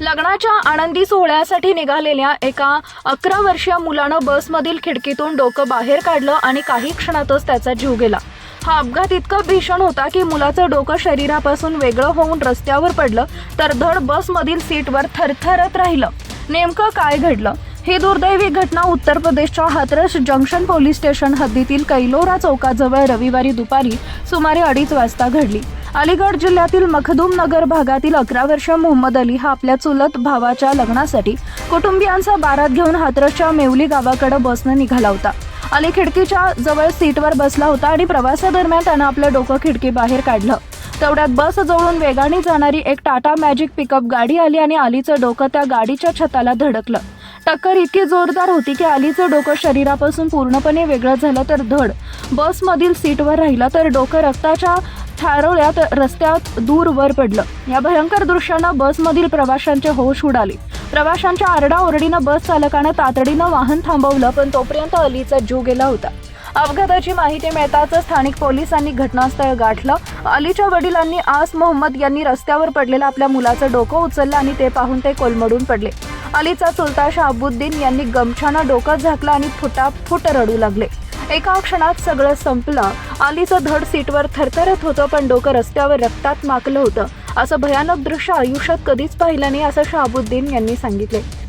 लग्नाच्या आनंदी सोहळ्यासाठी निघालेल्या एका अकरा वर्षीय मुलानं बसमधील खिडकीतून डोकं बाहेर काढलं आणि काही क्षणातच त्याचा जीव गेला. हा अपघात इतका भीषण होता की मुलाचं डोकं शरीरापासून वेगळं होऊन रस्त्यावर पडलं तर धड बसमधील सीटवर थरथरत राहिलं. नेमकं काय घडलं? ही दुर्दैवी घटना उत्तर प्रदेशच्या हाथरस जंक्शन पोलीस स्टेशन हद्दीतील कैलोरा चौकाजवळ रविवारी दुपारी सुमारे अडीच वाजता घडली. अलीगड जिल्ह्यातील मखदूम नगर भागातील अकरा वर्ष मोहम्मद अली हा आपल्या चुलत भावाच्या लग्नासाठी कुटुंबियांचा बारात घेऊन हातरसच्या मेवली गावाकडे बसनं निघाला होता. अली खिडकीच्या जवळ सीटवर बसला होता आणि प्रवासादरम्यान त्यानं आपलं डोकं खिडकी बाहेर काढलं. तेवढ्यात बस जवळून वेगाने जाणारी एक टाटा मॅजिक पिकअप गाडी आली आणि अलीचं डोकं त्या गाडीच्या छताला धडकलं. टक्कर इतकी जोरदार होती की अलीचं डोकं शरीरापासून पूर्णपणे वेगळं झालं तर धड. बसमधील सीटवर राहिलं तर डोकं रक्ताच्या थारोळ्यात रस्त्यात दूर वर पडलं. या भयंकर दृश्यानं बसमधील प्रवाशांचे होश उडाले. प्रवाशांच्या आरडाओरडीनं बस चालकानं तातडीनं वाहन थांबवलं पण तोपर्यंत अलीचा जीव गेला होता. अपघाताची माहिती मिळताच स्थानिक पोलिसांनी घटनास्थळ गाठलं. अलीच्या वडिलांनी आस मोहम्मद यांनी रस्त्यावर पडलेलं आपल्या मुलाचं डोकं उचललं आणि ते पाहून ते कोलमडून पडले. अलीचा चुलता शाहबुद्दीन यांनी गमछानं डोकं झाकलं आणि फुटाफुट रडू लागले. एका क्षणात सगळं संपलं. अलीचं धड सीटवर थरथरत होतं पण डोकं रस्त्यावर रक्तात माकलं होतं. असं भयानक दृश्य आयुष्यात कधीच पाहिलं नाही असं शहाबुद्दीन यांनी सांगितले.